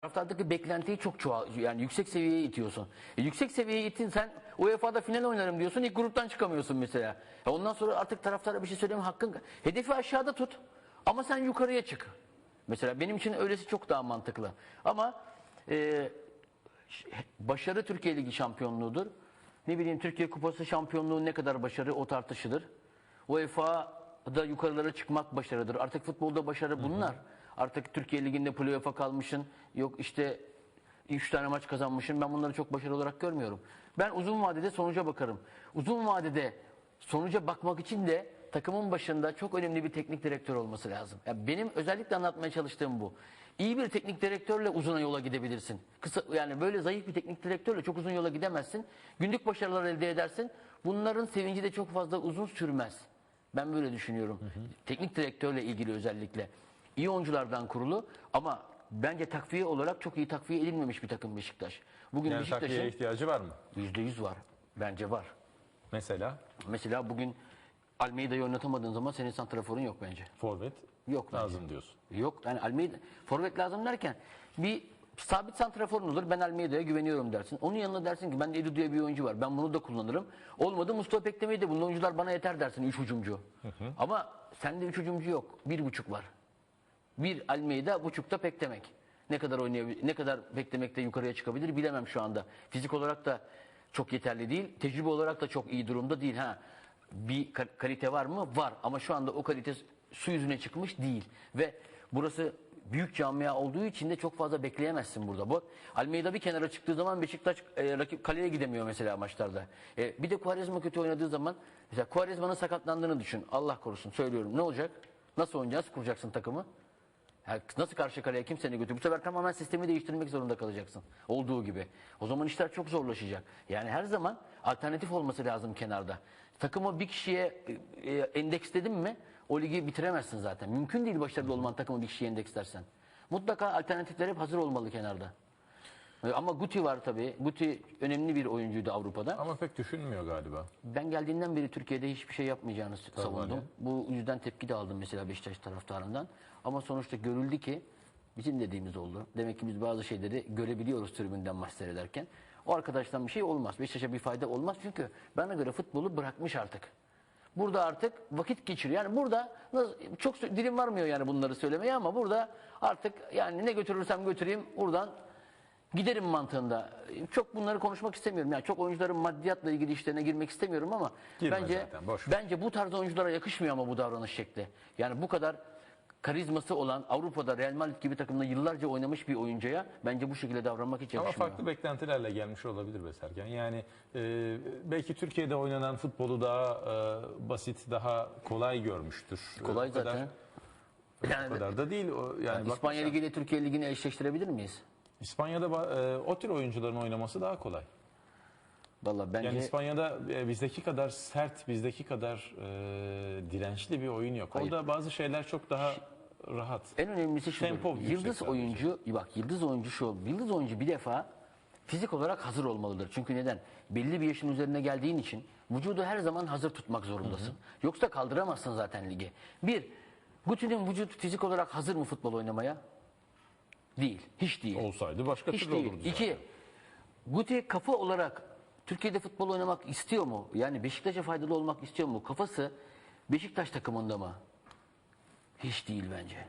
Taraftardaki beklentiyi çok çoğal yani yüksek seviyeye itiyorsun. E, yüksek seviyeye ittin sen UEFA'da final oynarım diyorsun ilk gruptan çıkamıyorsun mesela. E, ondan sonra artık taraftara bir şey söyleme hakkın. Hedefi aşağıda tut ama sen yukarıya çık. Mesela benim için öylesi çok daha mantıklı. Ama e, başarı Türkiye Ligi şampiyonluğudur. Ne bileyim Türkiye Kupası şampiyonluğu ne kadar başarı o tartışılır. UEFA'da yukarılara çıkmak başarıdır. Artık futbolda başarı bunlar. Artık Türkiye Ligi'nde playoff'a kalmışsın. Yok işte 3 tane maç kazanmışsın. Ben bunları çok başarı olarak görmüyorum. Ben uzun vadede sonuca bakarım. Uzun vadede sonuca bakmak için de takımın başında çok önemli bir teknik direktör olması lazım. Ya benim özellikle anlatmaya çalıştığım bu. İyi bir teknik direktörle uzun yola gidebilirsin. Kısa yani böyle zayıf bir teknik direktörle çok uzun yola gidemezsin. Günlük başarılar elde edersin. Bunların sevinci de çok fazla uzun sürmez. Ben böyle düşünüyorum. Teknik direktörle ilgili özellikle. İyi oyunculardan kurulu ama bence takviye olarak çok iyi takviye edilmemiş bir takım Beşiktaş. Bugün Yani takviye Beşiktaş'ın ihtiyacı var mı? %100 var. Bence var. Mesela Mesela bugün Almeida'yı oynatamadığın zaman senin santraforun yok bence. forvet Yok bence. lazım diyorsun. Yok yani Almeida forvet lazım derken bir sabit santraforun olur. Ben Almeida'ya güveniyorum dersin. Onun yanında dersin ki ben de Edu diye bir oyuncu var. Ben bunu da kullanırım. Olmadı Mustafa Pekdemir'i de bunun oyuncular bana yeter dersin. Üç hücumcu. Ama sende üç hücumcu yok. Bir buçuk var. Bir Almeida buçukta Pekdemek. Ne kadar oynayabilir, ne kadar Pekdemek'te yukarıya çıkabilir bilemem şu anda. Fizik olarak da çok yeterli değil. Tecrübe olarak da çok iyi durumda değil. Ha bir ka- kalite var mı? Var. Ama şu anda o kalite su yüzüne çıkmış değil. Ve burası büyük camia olduğu için de çok fazla bekleyemezsin burada. Bu Almeida bir kenara çıktığı zaman Beşiktaş e, rakip kaleye gidemiyor mesela maçlarda. E, bir de Quaresma kötü oynadığı zaman mesela Quaresma'nın sakatlandığını düşün. Allah korusun söylüyorum. Ne olacak? Nasıl oynayacağız? Kuracaksın takımı. Ya nasıl karşı kaleye kim seni götürüyor? Bu sefer tamamen sistemi değiştirmek zorunda kalacaksın. Olduğu gibi. O zaman işler çok zorlaşacak. Yani her zaman alternatif olması lazım kenarda. Takımı bir kişiye e, e, endeksledin mi o ligi bitiremezsin zaten. Mümkün değil başarılı olman takımı bir kişiye endekslersen. Mutlaka alternatifler hep hazır olmalı kenarda. E, Ama Guti var tabii. Guti önemli bir oyuncuydu Avrupa'da. Ama pek düşünmüyor galiba. Ben geldiğinden beri Türkiye'de hiçbir şey yapmayacağını savundum. yani. Bu yüzden tepki de aldım mesela Beşiktaş taraftarından. Ama sonuçta görüldü ki bizim dediğimiz oldu. Demek ki biz bazı şeyleri görebiliyoruz tribünden maç seyrederken. O arkadaştan bir şey olmaz. Beşiktaş'a bir fayda olmaz. Çünkü bana göre futbolu bırakmış artık. Burada artık vakit geçiriyor. Yani burada çok dilim varmıyor yani bunları söylemeye ama burada artık yani ne götürürsem götüreyim buradan giderim mantığında. Çok bunları konuşmak istemiyorum. Yani çok oyuncuların maddiyatla ilgili işlerine girmek istemiyorum ama Girme bence zaten, bence bu tarz oyunculara yakışmıyor ama bu davranış şekli. Yani bu kadar karizması olan Avrupa'da Real Madrid gibi takımda yıllarca oynamış bir oyuncuya bence bu şekilde davranmak hiç Ama yakışmıyor. farklı beklentilerle gelmiş olabilir be Sergen. Yani e, belki Türkiye'de oynanan futbolu daha e, basit, daha kolay görmüştür. Kolay O kadar- zaten. O Yani, kadar da değil. O, yani yani bak İspanya Ligi ile Türkiye Ligi'ni eşleştirebilir miyiz? İspanya'da ba- e, o tür oyuncuların oynaması daha kolay. Vallahi bence Yani İspanya'da e, bizdeki kadar sert, bizdeki kadar e, dirençli bir oyun yok. Hayır. Orada bazı şeyler çok daha rahat. En önemlisi şu. Tempo yüksek yıldız sadece. oyuncu, bak yıldız oyuncu şu. Yıldız oyuncu bir defa fizik olarak hazır olmalıdır. Çünkü neden? Belli bir yaşın üzerine geldiğin için vücudu her zaman hazır tutmak zorundasın. Yoksa kaldıramazsın zaten ligi. Bir, Guti'nin vücut fizik olarak hazır mı futbol oynamaya? Değil. Hiç değil. Olsaydı başka Hiç türlü değil. olurdu zaten. İki, Guti kafa olarak Türkiye'de futbol oynamak istiyor mu? Yani Beşiktaş'a faydalı olmak istiyor mu? Kafası Beşiktaş takımında mı? Hiç değil bence.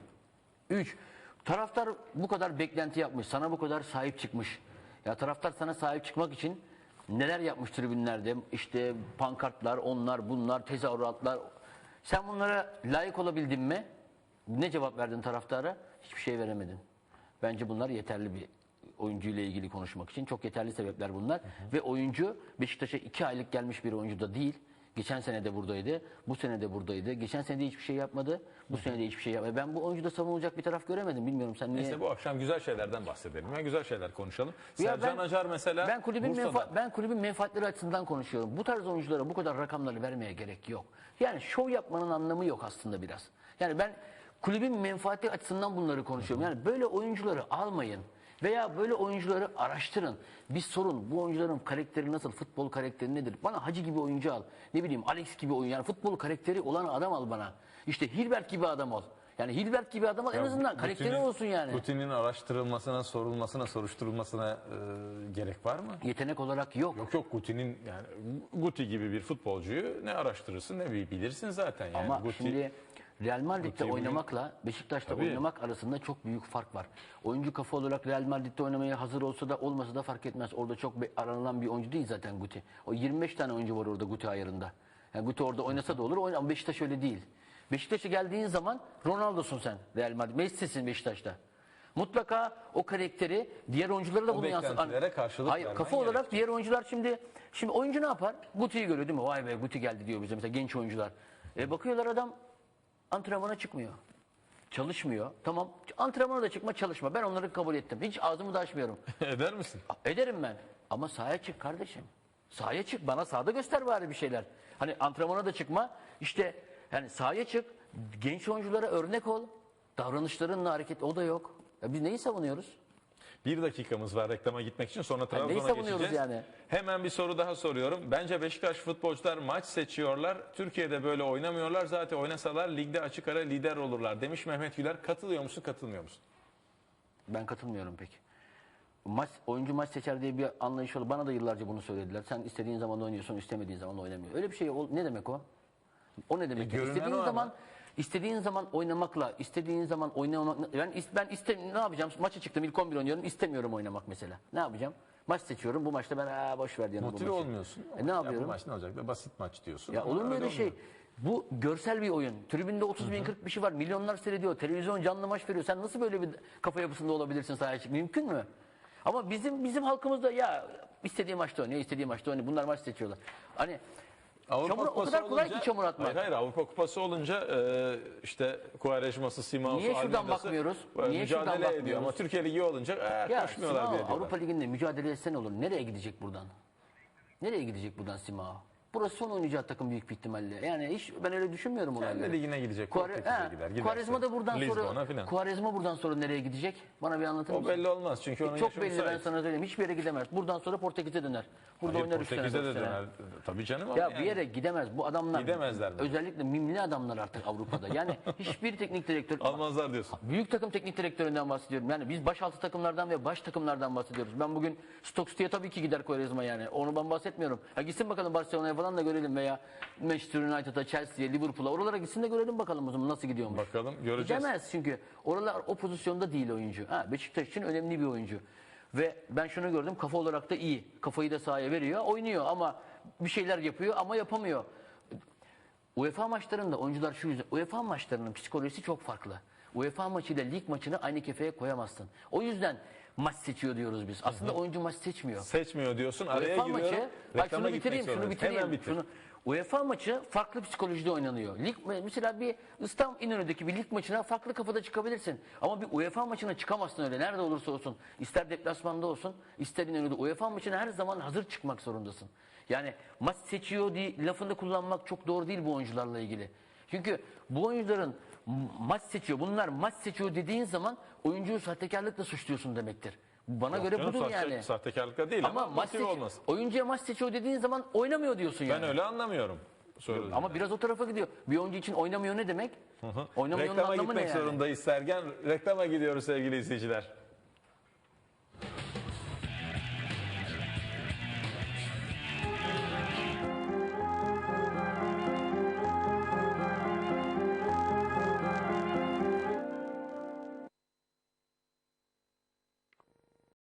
Üç, taraftar bu kadar beklenti yapmış, sana bu kadar sahip çıkmış. Ya taraftar sana sahip çıkmak için neler yapmış tribünlerde? İşte pankartlar, onlar, bunlar, tezahüratlar. Sen bunlara layık olabildin mi? Ne cevap verdin taraftara? Hiçbir şey veremedin. Bence bunlar yeterli bir oyuncuyla ilgili konuşmak için. Çok yeterli sebepler bunlar. Ve oyuncu Beşiktaş'a iki aylık gelmiş bir oyuncu da değil. Geçen sene de buradaydı. Bu sene de buradaydı. Geçen sene de hiçbir şey yapmadı. Bu sene de hiçbir şey yapmadı. Ben bu oyuncuda savunulacak bir taraf göremedim. Bilmiyorum sen niye... Neyse bu akşam güzel şeylerden bahsedelim. Ya güzel şeyler konuşalım. Ya Sercan Acar mesela ben kulübün Bursa'da. menfa- ben kulübün menfaatleri açısından konuşuyorum. Bu tarz oyunculara bu kadar rakamları vermeye gerek yok. Yani şov yapmanın anlamı yok aslında biraz. Yani ben kulübün menfaati açısından bunları konuşuyorum. Yani böyle oyuncuları almayın. Veya böyle oyuncuları araştırın. Bir sorun bu oyuncuların karakteri nasıl, futbol karakteri nedir? Bana Hacı gibi oyuncu al. Ne bileyim Alex gibi oyun. Yani futbol karakteri olan adam al bana. İşte Hilbert gibi adam ol. Yani Hilbert gibi adam al en azından karakteri Guti'nin- olsun yani. Guti'nin araştırılmasına, sorulmasına, soruşturulmasına e, gerek var mı? Yetenek olarak yok. Yok yok Guti'nin yani Guti gibi bir futbolcuyu ne araştırırsın ne bi- bilirsin zaten yani. Ama Guti, şimdi Real Madrid'de Guti'yi oynamakla Beşiktaş'ta Tabii. oynamak arasında çok büyük fark var. Oyuncu kafa olarak Real Madrid'de oynamaya hazır olsa da olmasa da fark etmez. Orada çok be- aranılan bir oyuncu değil zaten Guti. O 25 tane oyuncu var orada Guti ayarında. Yani Guti orada oynasa da olur ama Beşiktaş öyle değil. Beşiktaş'a geldiğin zaman Ronaldo'sun sen Real Madrid. Messi'sin Beşiktaş'ta. Mutlaka o karakteri diğer oyunculara da bunu yansıt. beklentilere karşılık Hayır, vermen kafa olarak diğer oyuncular şimdi şimdi oyuncu ne yapar? Guti'yi görüyor değil mi? Vay be Guti geldi diyor bize mesela genç oyuncular. E bakıyorlar adam antrenmana çıkmıyor. Çalışmıyor. Tamam. Antrenmana da çıkma çalışma. Ben onları kabul ettim. Hiç ağzımı da açmıyorum. eder misin? Ederim ben. Ama sahaya çık kardeşim. Sahaya çık. Bana sahada göster bari bir şeyler. Hani antrenmana da çıkma. İşte yani sahaya çık. Genç oyunculara örnek ol. Davranışlarınla hareket o da yok. Ya biz neyi savunuyoruz? Bir dakikamız var reklama gitmek için sonra neyi Trabzon'a savunuyoruz geçeceğiz. yani? Hemen bir soru daha soruyorum. Bence Beşiktaş futbolcular maç seçiyorlar. Türkiye'de böyle oynamıyorlar. Zaten oynasalar ligde açık ara lider olurlar demiş Mehmet Güler. Katılıyor musun katılmıyor musun? Ben katılmıyorum pek. Maç, oyuncu maç seçer diye bir anlayış olur. Bana da yıllarca bunu söylediler. Sen istediğin zaman oynuyorsun, istemediğin zaman oynamıyor. Öyle bir şey ol- ne demek o? O ne demek? E, görünen istediğin o ama. zaman istediğin zaman oynamakla, istediğin zaman oynamak ben ben istem ne yapacağım? Maça çıktım ilk 11 oynuyorum. istemiyorum oynamak mesela. Ne yapacağım? Maç seçiyorum. Bu maçta ben aa, boş ver diyorum bu Motive maçı. olmuyorsun. E, ne Ya yapıyorum? bu maç ne olacak? Basit maç diyorsun. Ya olur mu öyle şey? olmuyor. Bu görsel bir oyun. Tribünde 30 bin 40 bir şey var. Milyonlar seyrediyor. Televizyon canlı maç veriyor. Sen nasıl böyle bir kafa yapısında olabilirsin sahaya çık? Mümkün mü? Ama bizim bizim halkımızda ya istediği maçta oynuyor, istediği maçta oynuyor. Bunlar maç seçiyorlar. Hani Avrupa Çamur- o Kupası kadar kolay olunca- ki çamur atmak. Hayır hayır Avrupa Kupası olunca e, işte Kuarejması, Simaus'u, Niye şuradan bakmıyoruz? e, Niye şuradan mücadele ediyor bakmıyoruz? ama Türkiye Ligi olunca e, ya koşmuyorlar Simao diye diyorlar. Avrupa Ligi'nde mücadele etsen olur. Nereye gidecek buradan? Nereye gidecek buradan Simao? Burası son oynayacağı takım büyük bir ihtimalle. Yani hiç ben öyle düşünmüyorum Kendi olayları. ligine gidecek. Kuare- Ha, gider. giderse. Kuarezma da buradan Lizbon'a sonra. Kuarezma buradan sonra nereye gidecek? Bana bir anlatır O mısın? belli olmaz çünkü onun Çok yaşı belli ben sana söyleyeyim. Hiçbir yere gidemez. Buradan sonra Portekiz'e döner. Burada Hayır, oynar Portekiz'e de döner. Tabii canım ama Ya yani. bir yere gidemez. Bu adamlar Gidemezler özellikle mimli adamlar artık Avrupa'da. Yani hiçbir teknik direktör Almazlar diyorsun. Büyük takım teknik direktöründen bahsediyorum. Yani biz baş altı takımlardan ve baş takımlardan bahsediyoruz. Ben bugün Stoke City'ye tabii ki gider Quaresma yani. Onu ben bahsetmiyorum. Ha gitsin bakalım Barcelona'ya falan da görelim veya Manchester United'a, Chelsea'ye, Liverpool'a. Oralara gitsin de görelim bakalım o zaman nasıl gidiyormuş. Bakalım göreceğiz. Gidemez çünkü. Oralar o pozisyonda değil oyuncu. Ha, Beşiktaş için önemli bir oyuncu. Ve ben şunu gördüm kafa olarak da iyi. Kafayı da sahaya veriyor, oynuyor ama bir şeyler yapıyor ama yapamıyor. UEFA maçlarında oyuncular şu yüzden UEFA maçlarının psikolojisi çok farklı. UEFA maçıyla lig maçını aynı kefeye koyamazsın. O yüzden maç seçiyor diyoruz biz. Aslında oyuncu maç seçmiyor. Seçmiyor diyorsun. Araya UEFA giriyorum. maçı, bak şunu bitireyim, şunu bitireyim. Hemen bitir. Şunu, UEFA maçı farklı psikolojide oynanıyor. Lig mesela bir İstanbul İnönü'deki bir lig maçına farklı kafada çıkabilirsin. Ama bir UEFA maçına çıkamazsın öyle. Nerede olursa olsun. İster deplasmanda olsun, ister İnönü'de. UEFA maçına her zaman hazır çıkmak zorundasın. Yani maç seçiyor diye lafını kullanmak çok doğru değil bu oyuncularla ilgili. Çünkü bu oyuncuların maç seçiyor. Bunlar maç seçiyor dediğin zaman oyuncuyu sahtekarlıkla suçluyorsun demektir. Bana göre Canım, budur sahte- yani. Sahtekarlıkla değil ama, Ama maç seç- olmaz. oyuncuya maç seçiyor dediğin zaman oynamıyor diyorsun yani. Ben öyle anlamıyorum. Söylediğini. Ama biraz o tarafa gidiyor. Bir oyuncu için oynamıyor ne demek? Oynamıyor'nun Reklama anlamı ne gitmek yani? zorundayız Sergen. Reklama gidiyoruz sevgili izleyiciler.